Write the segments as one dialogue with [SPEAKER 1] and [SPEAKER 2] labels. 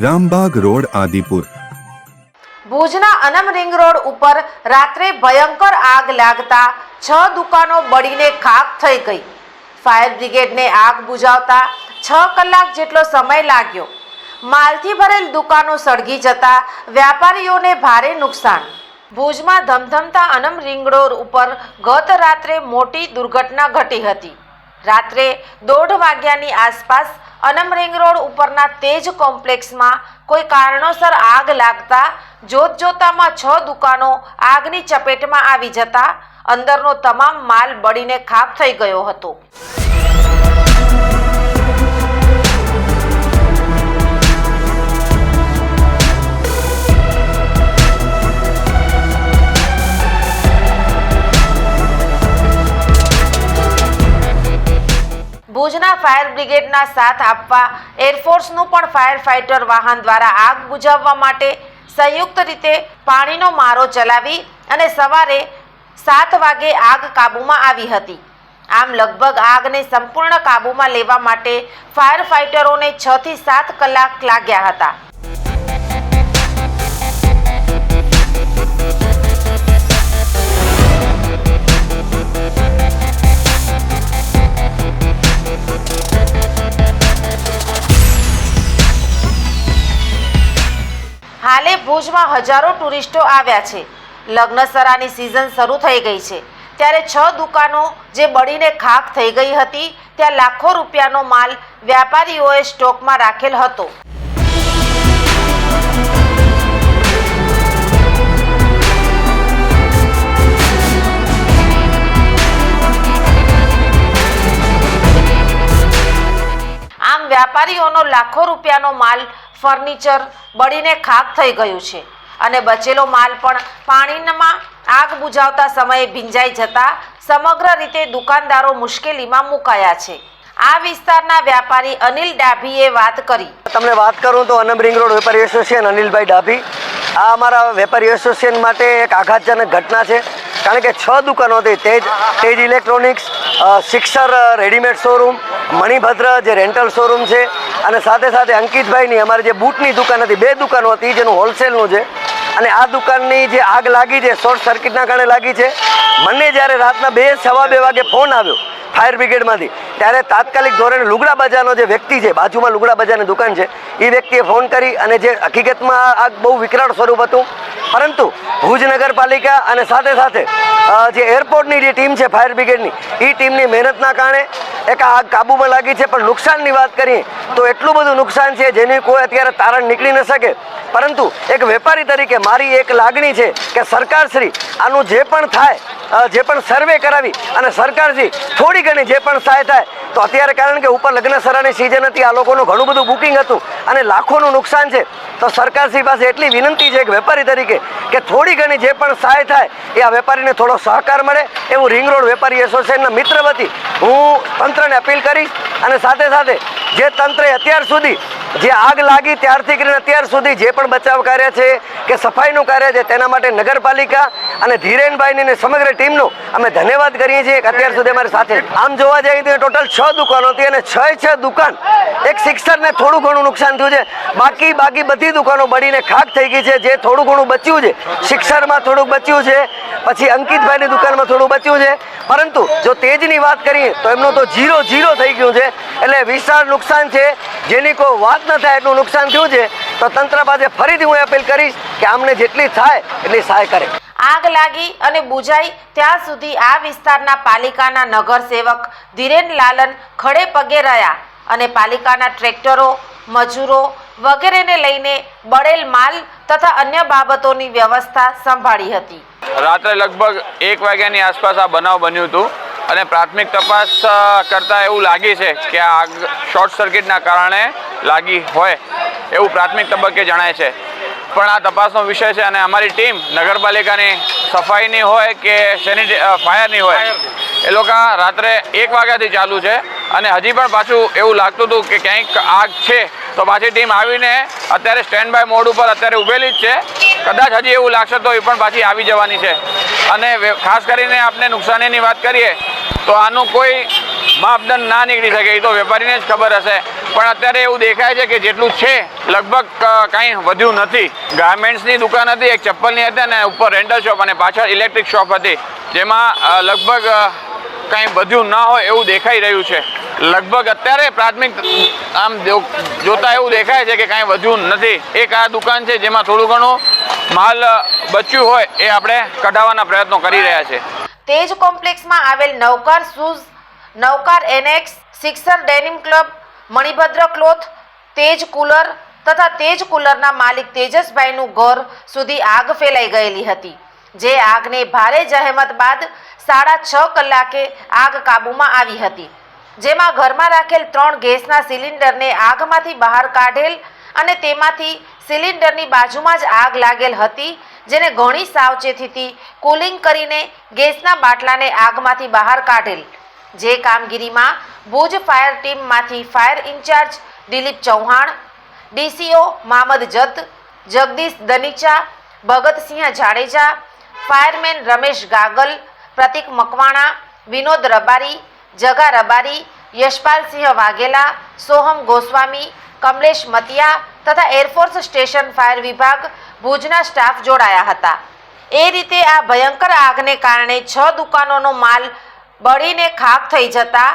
[SPEAKER 1] Rambagh road, Adipur.
[SPEAKER 2] ભુજના Anam ring road ઉપર રાત્રે ભયંકર આગ લાગતા છ દુકાનો બળીને ખાક થઈ ગઈ. ફાયર બ્રિગેડને આગ બુઝાવતા છ કલાક જેટલો સમય લાગ્યો. માલથી ભરેલ દુકાનો સળગી જતા વ્યાપારીઓને ભારે નુકસાન. ભુજમાં ધમધમતા અનમ રિંગ રોડ ઉપર ગત રાત્રે મોટી દુર્ઘટના ઘટી હતી. રાત્રે દોઢ વાગ્યાની આસપાસ અનમ રિંગ રોડ ઉપરના તેજ કોમ્પ્લેક્સમાં કોઈ કારણોસર આગ લાગતા જોત જોતામાં છ દુકાનો આગની ચપેટમાં આવી જતા અંદરનો તમામ માલ બળીને ખાક થઈ ગયો હતો. ભુજના ફાયર બ્રિગેડના સાથ આપવા એરફોર્સનું પણ ફાયર ફાઇટર વાહન દ્વારા આગ બુઝાવવા માટે સંયુક્ત રીતે પાણીનો મારો ચલાવી અને સવારે સાત વાગે આગ કાબૂમાં આવી હતી. આમ લગભગ આગને સંપૂર્ણ કાબૂમાં લેવા માટે ફાયર ફાઇટરોને છથી સાત કલાક લાગ્યા હતા. હાલે ભુજમાં હજારો ટુરિસ્ટો આવ્યા છે. લગ્નસરાની સિઝન શરૂ થઈ ગઈ છે. ત્યારે છ દુકાનો જે બળીને ખાક થઈ ગઈ હતી, ત્યાં લાખો રૂપિયાનો માલ વ્યાપારીઓએ સ્ટોકમાં રાખેલ હતો. આમ વ્યાપારીઓનો લાખો રૂપિયાનો માલ ફર્નિચર બળીને ખાક થઈ ગયું છે અને બચેલો માલ પણ પાણીમાં આગ બુઝાવતા સમયે ભીંજાઈ જતા સમગ્ર રીતે દુકાનદારો મુશ્કેલીમાં મુકાયા છે. આ વિસ્તારના વ્યાપારી અનિલ ડાભીએ વાત કરી.
[SPEAKER 3] તમને વાત કરું તો અનમ રિંગ રોડ વેપારી એસોસિએશન અનિલભાઈ ડાભી. આ અમારા વેપારી એસોસિએશન માટે એક આઘાતજનક ઘટના છે. કારણ કે છ દુકાનો હતી. Tej Tej electronics Sixer readymade showroom, Manibhadra જે રેન્ટલ શોરૂમ છે અને સાથે સાથે અંકિતભાઈની અમારી જે બૂટની દુકાન હતી, બે દુકાનો હતી જેનું હોલસેલનું છે. અને આ દુકાનની જે આગ લાગી છે, શોર્ટ સર્કિટના કારણે લાગી છે, મને જ્યારે રાતના બે, સવા બે વાગે ફોન આવ્યો ફાયર બ્રિગેડમાંથી ત્યારે તાત્કાલિક ધોરણે લુગડા બજારનો જે વ્યક્તિ છે, બાજુમાં લુગડા બજારની દુકાન છે એ વ્યક્તિએ ફોન કરી અને જે હકીકતમાં આ બહુ વિકરાળ સ્વરૂપ હતું. પરંતુ ભુજ નગરપાલિકા અને સાથે સાથે જે એરપોર્ટની જે ટીમ છે ફાયર બ્રિગેડની એ ટીમની મહેનતના કારણે એક આગ કાબૂમાં લાગી છે, પણ નુકસાનની વાત કરીએ તો એટલું બધું નુકસાન છે, જેની કોઈ અત્યારે તારણ નીકળી ન શકે. પરંતુ એક વેપારી તરીકે મારી એક લાગણી છે કે સરકારશ્રી આનું જે પણ થાય જે પણ સર્વે કરાવી અને સરકારશ્રી થોડી ઘણી જે પણ સહાય થાય તો અત્યારે કારણ કે ઉપર લગ્ન સરાની સિઝન હતી, આ લોકોનું ઘણું બધું બુકિંગ હતું અને લાખોનું નુકસાન છે, તો સરકારશ્રી પાસે એટલી વિનંતી છે એક વેપારી તરીકે કે થોડી ઘણી જે પણ સહાય થાય, એ આ વેપારીને થોડો સહકાર મળે. એવું રિંગ રોડ વેપારી એસોસિએશનના મિત્ર વતી હું તંત્રને અપીલ કરીશ અને સાથે સાથે જે તંત્રે અત્યાર સુધી જે આગ લાગી ત્યારથી કરીને અત્યાર સુધી જે પણ બચાવ કાર્ય છે, કે સફાઈનું કાર્ય છે, તેના માટે નગરપાલિકા અને ધીરેનભાઈની અને સમગ્ર ટીમનો અમે ધન્યવાદ કરીએ છીએ કે અત્યાર સુધી અમારી સાથે. આમ જોવા જઈએ તો ટોટલ છ દુકાનો હતી અને છ છ દુકાન. એક શિક્ષકને થોડું ઘણું નુકસાન થયું છે. બાકી બાકી બધી દુકાનો બળીને ખાક થઈ ગઈ છે. જે થોડું ઘણું બચ્યું છે, શિક્ષણમાં થોડુંક બચ્યું છે, પછી અંકિતભાઈની દુકાનમાં થોડું બચ્યું છે. પરંતુ જો તેજની વાત કરીએ તો એમનું તો જીરો જીરો થઈ ગયું છે. એટલે વિશાળ નુકસાન છે. જેની કોઈ વાત ન થાય એટલું નુકસાન થયું છે. તો તંત્ર પાસે ફરીથી હું અપીલ કરીશ કે આમને જેટલી થાય એટલી સહાય કરે.
[SPEAKER 2] આગ લાગી અને બુજાઈ ત્યાં સુધી આ વિસ્તારના પાલિકાના નગરસેવક ધીરેન લાલન ખડે પગે રહ્યા અને પાલિકાના ટ્રેક્ટરો, મજૂરો વગેરેને લઈને બળેલ માલ તથા અન્ય બાબતોની વ્યવસ્થા સંભાળી હતી.
[SPEAKER 4] રાત્રે લગભગ એક વાગ્યાની આસપાસ આ બનાવ બન્યું હતું અને પ્રાથમિક તપાસ કરતાં એવું લાગી છે કે આગ શોર્ટ સર્કિટના કારણે લાગી હોય એવું પ્રાથમિક તબક્કે જણાય છે. પણ આ તપાસનો વિષય છે અને અમારી ટીમ નગરપાલિકાની સફાઈની હોય કે સેનિટ ફાયરની હોય એ લોકો રાત્રે એક વાગ્યાથી ચાલુ છે અને હજી પણ પાછું એવું લાગતું હતું કે ક્યાંક આગ છે તો પાછી ટીમ આવીને અત્યારે સ્ટેન્ડ બાય મોડ ઉપર અત્યારે ઊભેલી જ છે. કદાચ હજી એવું લાગશે તો એ પણ પાછી આવી જવાની છે. અને ખાસ કરીને આપણે નુકસાનીની વાત કરીએ તો આનું કોઈ માપદંડ ના નીકળી શકે એ તો વેપારીને જ ખબર હશે. પણ અત્યારે એવું દેખાય છે કે જેટલું છે, લગભગ કાંઈ વધ્યું નથી. ગાર્મેન્ટ્સની દુકાન હતી, એક ચપ્પલની હતી અને ઉપર રેન્ટલ શોપ અને પાછળ ઇલેક્ટ્રિક શોપ હતી. જેમાં લગભગ કંઈ વધ્યું ન હોય એવું દેખાઈ રહ્યું છે. લગભગ અત્યારે પ્રાથમિક, આમ જોતા એવું દેખાય છે કે કાંઈ વધ્યું નથી. એક આ દુકાન છે જેમાં થોડું ઘણું માલ બચ્યું હોય એ આપણે કઢાવવાના પ્રયત્નો કરી રહ્યા છે.
[SPEAKER 2] તેજ કોમ્પ્લેક્સમાં આવેલ Navkar shoes, Navkar annex Sixer denim club Manibhadra cloth, Tej cooler તથા તેજ કુલરના માલિક તેજસભાઈનું ઘર સુધી આગ ફેલાઈ ગયેલી હતી. જે આગને ભારે જહેમત બાદ સાડા છ કલાકે આગ કાબૂમાં આવી હતી. જેમાં ઘરમાં રાખેલ ત્રણ ગેસના સિલિન્ડરને આગમાંથી બહાર કાઢેલ અને તેમાંથી સિલિન્ડરની બાજુમાં જ આગ લાગેલ હતી, જેને ઘણી સાવચેતીથી કુલિંગ કરીને ગેસના બાટલાને આગમાંથી બહાર કાઢેલ. જે કામગીરીમાં Bhuj fire ટીમમાંથી fire in-charge Dilip Chauhan, DCO Mamad Jat, Jagdish Danicha, Bhagatsinh Jadeja, fireman Ramesh Gagal, Pratik Makwana, Vinod Rabari, Jaga Rabari, Yashpalsinh Vaghela, Soham Goswami, Kamlesh મતિયા તથા એરફોર્સ સ્ટેશન ફાયર વિભાગ ભુજના સ્ટાફ જોડાયા હતા. એ રીતે આ ભયંકર આગને કારણે છ દુકાનોનો માલ બળીને ખાક થઈ જતા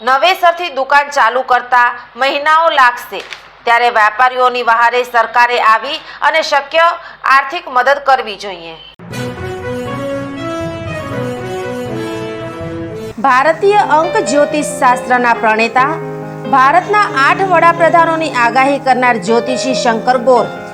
[SPEAKER 2] નવેસરથી દુકાન ચાલુ કરતા મહિનાઓ લાગશે. ત્યારે વેપારીઓની વહારે સરકારે આવી અને શક્ય આર્થિક મદદ કરવી જોઈએ. ભારતીય અંક જ્યોતિષ શાસ્ત્રના પ્રણેતા, ભારતના આઠ વડાપ્રધાનોની આગાહી કરનાર જ્યોતિષી શંકર ગોર